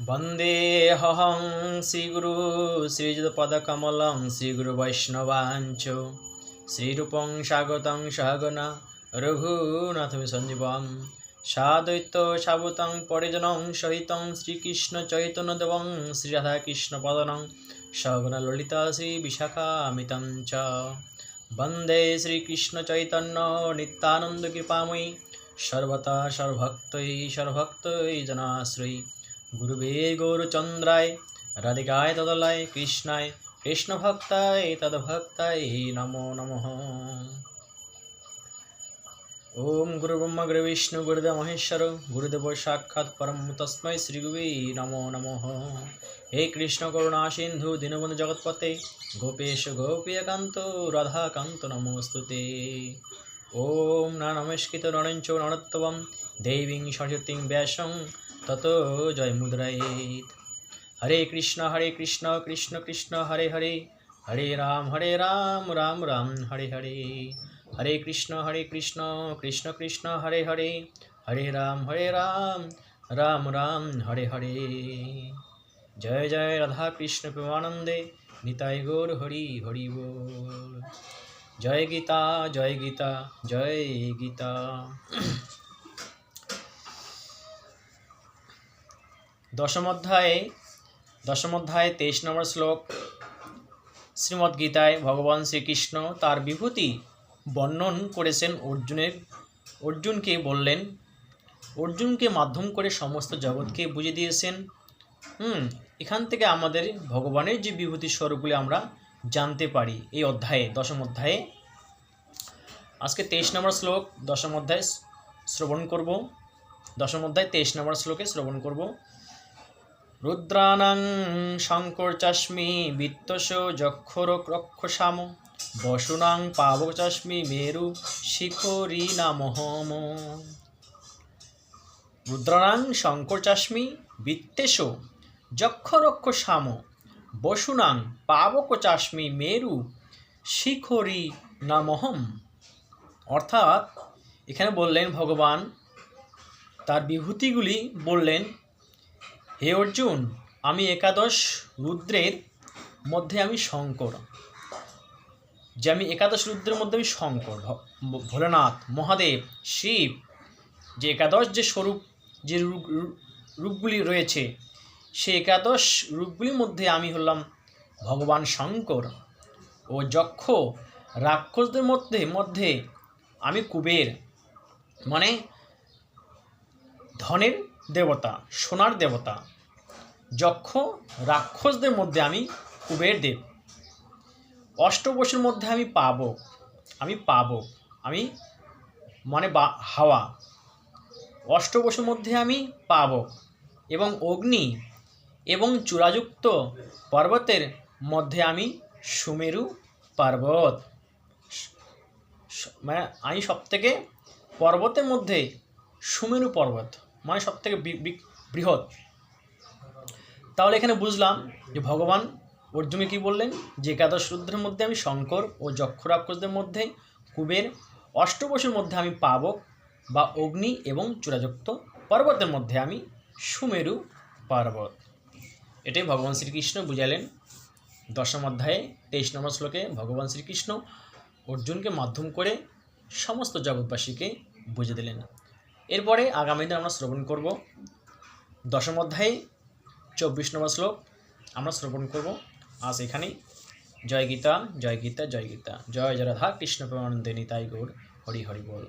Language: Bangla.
वन्देऽहं श्रीगुरु श्रीयुतपदकमलं श्रीगुरुवैष्णवाञ्च श्रीरूपं स्वागतं सहगना रघुनाथमिसञ्जीवं সাদৈত্য সাবুতং পরিজনং সহিতং শ্রীকৃষ্ণচৈতন্যদেবং শ্রীরাধাকৃষ্ণপদনং সগুণ ললিতা শ্রী বিশাখামিতং চ বন্দে শ্রীকৃষ্ণচৈতন্য নিত্যানন্দ কৃপাময়ী সর্বতা সর্বভক্তৈ সর্বভক্তৈ জনাশ্রয়ী গুরুবে গৌরচন্দ্রায়, রাধিকায় তদলায়, কৃষ্ণায়, কৃষ্ণভক্তায় তদ্ভক্তায় নমো নমঃ। ওম গুরু ব্রহ্মা গুরু বিষ্ণু গুরুদেব মহেশ্বর, গুরুদেব সাক্ষাৎ পরম তস্মৈ শ্রীগুবে নমো নমঃ। হে কৃষ্ণ করুণা সিন্ধু দীনবন্ধু জগৎপতে, গোপেশ গোপীয়কান্ত রাধাকান্ত নমস্তুতে। ওম না নমস্কৃত নরেঞ্চ নরোত্তমম, দেবীং সরস্বতীং ব্যাসং তত জয় মুদ্রায়েত হরে কৃষ্ণ হরে কৃষ্ণ কৃষ্ণ কৃষ্ণ হরে হরে হরে রাম হরে রাম রাম রাম হরে হরে হরে কৃষ্ণ হরে কৃষ্ণ কৃষ্ণ কৃষ্ণ হরে হরে হরে রাম হরে রাম রাম রাম হরে হরে জয় জয় রাধা কৃষ্ণ প্রেমানন্দে নিতাই গৌর হরি হরি বল জয় গীতা জয় গীতা জয় গীতা দশম অধ্যায়ে দশম অধ্যায়ে তেইশ নম্বর শ্লোক শ্রীমদ্ গীতায় ভগবান শ্রীকৃষ্ণ তার বিভূতি বর্ণন করেছেন অর্জুনের, অর্জুনকে বললেন, অর্জুনকে মাধ্যম করে সমস্ত জগৎকে বুঝে দিয়েছেন। হুম, এখান থেকে আমাদের ভগবানের যে বিভূতি স্বরূপগুলি আমরা জানতে পারি এই অধ্যায়ে, দশম অধ্যায়ে। আজকে তেইশ নম্বর শ্লোক, দশম অধ্যায় শ্রবণ করব। দশম অধ্যায় তেইশ নম্বর শ্লোকে শ্রবণ করব। রুদ্রাণাং শঙ্কর চাস্মি বিত্তস যক্ষর রক্ষসাম বসুনাং পাবক চাস্মি মেরু শিখরি নামহম। রুদ্রাণাং শঙ্কর চাস্মি বিত্তেশ যক্ষরক্ষ সাম বসুনাং পাবক চাস্মি মেরু শিখরি নামহম। অর্থাৎ এখানে বললেন ভগবান, তার বিভূতিগুলি বললেন হে অর্জুন, আমি একাদশ রুদ্রের মধ্যে আমি শঙ্কর। যে আমি একাদশ রুদ্রের মধ্যে আমি শঙ্কর ভোলেনাথ, মহাদেব, শিব, যে একাদশ যে স্বরূপ, যে রূপ- রূপ- রূপগুলি রয়েছে সেই একাদশ রূপগুলির মধ্যে আমি হলাম ভগবান শঙ্কর ও যক্ষ রাক্ষসদের মধ্যে মধ্যে আমি কুবের মানে ধনের দেবতা, সোনার দেবতা। যক্ষ রাক্ষসদের মধ্যে আমি কুবের দেব। অষ্টবসুর মধ্যে আমি পাবো আমি পাবো, আমি মানে বা, হাওয়া। অষ্টবসুর মধ্যে আমি পাবো এবং অগ্নি এবং চূড়াযুক্ত পর্বতের মধ্যে আমি সুমেরু পর্বত। মানে আমি সবথেকে পর্বতের মধ্যে সুমেরু পর্বত। মানে সবথেকে বৃহৎ। তাহলে এখানে বুঝলাম যে ভগবান অর্জুনে কি বললেন? যে একাদশ রুদ্রের মধ্যে আমি শঙ্কর ও যক্ষ রাক্ষসদের মধ্যে কুবের অষ্টবসুর মধ্যে আমি পাবক বা অগ্নি এবং চূড়াযুক্ত পর্বতের মধ্যে আমি সুমেরু পর্বত। এটাই ভগবান শ্রীকৃষ্ণ বুঝালেন দশম অধ্যায়ে, তেইশ নম্বর শ্লোকে ভগবান শ্রীকৃষ্ণ অর্জুনকে মাধ্যম করে সমস্ত জগৎবাসীকে বুঝে দিলেন। এরপরে আগামী দিন আমরা শ্রবণ করব। দশম অধ্যায়ে, চব্বিশ নম্বর শ্লোক আমরা শ্রবণ করব। আজ এখানেই। জয় গীতা জয় গীতা জয় গীতা। জয় জয় রাধা কৃষ্ণ প্রেমানন্দে নিতাই গৌর। হরি হরি বল।